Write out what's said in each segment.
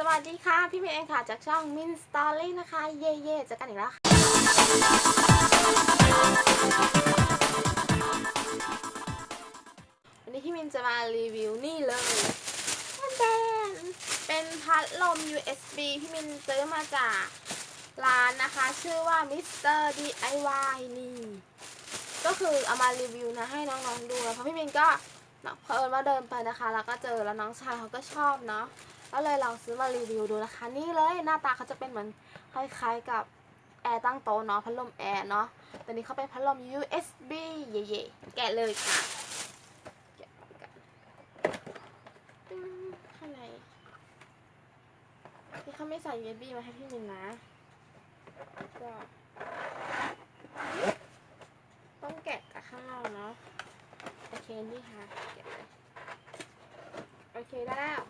สวัสดีค่ะ พี่เมย์เองค่ะ จากช่องมินสตอรี่นะคะ เย่เย่เจอกันอีกแล้วค่ะวันนี้พี่มินจะมารีวิวนี่เลยมันแดนเป็นพัดลม USB พี่มินซื้อมาจากร้านนะคะ ชื่อว่า Mr. DIY นี่ ก็คือเอามารีวิวนะให้น้องๆดูนะเพราะพี่มินก็เผอิญว่าเดินไปนะคะ แล้วก็เจอแล้วน้องชายเขาก็ชอบเนาะ ก็เลยลองซื้อมารีวิวดูนะคะ นี่เลยหน้าตาเขาจะเป็นเหมือนคล้ายๆกับแอร์ตั้งโต๊ะเนาะพัดลมแอร์เนาะแต่นี้เขาเป็นพัดลม USB เย่ๆแกะเลยค่ะข้างในที่เขาไม่ใส่ USB มาให้พี่มินนะก็ต้องแกะกับข้างนอกเนาะโอเคนี่ค่ะโอเคได้แล้ว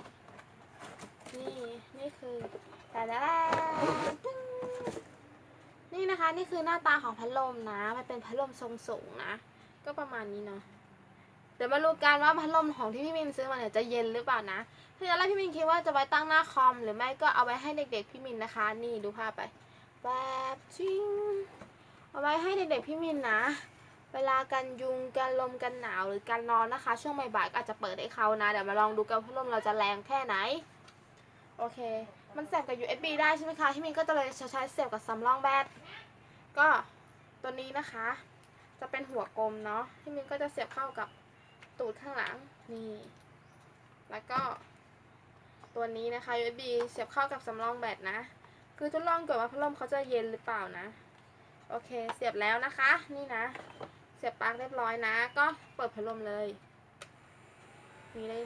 นี่นี่คือแต่แล้วตึ้งนี่นะคะนี่คือหน้าตาของพัดลมนะมันเป็นพัดลมทรงสูงนะ ก็ประมาณนี้เนาะเดี๋ยวมาดูกันว่าพัดลมของที่พี่มินซื้อมาเนี่ยจะเย็นหรือเปล่านะคือตอนแรกพี่มินคิดว่าจะไว้ตั้งหน้าคอม หรือไม่ก็เอาไว้ให้เด็กๆพี่มินนะคะ นี่ดูภาพไปแบบจริงเอาไว้ให้เด็กๆพี่มินนะ เวลากันยุงกันลมกันหนาวหรือกันนอนนะคะ ช่วงบ่ายๆก็อาจจะเปิดให้เขานะเดี๋ยวมาลองดูกันพัดลมเราจะแรงแค่ไหน โอเค มันเสียบกับ USB ได้ใช่ไหมคะที่มินก็จะเลยใช้เสียบกับซัมรองแบตก็ตัวนี้นะคะ จะเป็นหัวกลมเนาะที่มินก็จะเสียบเข้ากับตูดข้างหลังนี่แล้วก็ ตัวนี้นะคะ USB เสียบเข้ากับสำรองแบตนะ คือทดลองก่อนว่าพัดลมเขาจะเย็นหรือเปล่านะ โอเค เสียบแล้วนะคะ นี่นะ เสียบปลั๊กเรียบร้อยนะ ก็เปิดพัดลมเลย นี่เลย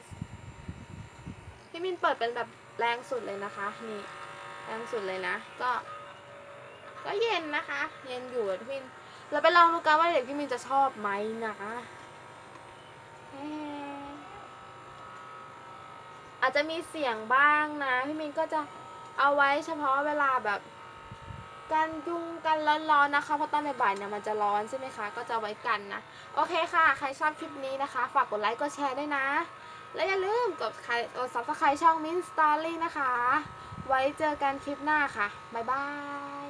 พี่มินเปิดเป็นแบบ แรงสุดเลยนะคะ นี่แรงสุดเลยนะ ก็ ก็เย็นนะคะ เย็นอยู่พี่มินเราไปลองดูกันว่าเด็กพี่มินจะชอบไหมนะเอ๊ะอาจจะมีเสียงบ้างนะ พี่มินก็จะเอาไว้เฉพาะเวลาแบบกันยุงกันร้อนๆนะคะเพราะตอนบ่ายๆเนี่ยมันจะร้อนใช่ไหมคะ ก็จะไว้กันนะ โอเคค่ะ ใครชอบคลิปนี้นะคะ ฝากกดไลค์กดแชร์ด้วยนะ และอย่าลืมกดใครกดซับสไครต์ช่องมินสตอรี่นะคะ ไว้เจอกันคลิปหน้าค่ะ บ๊ายบาย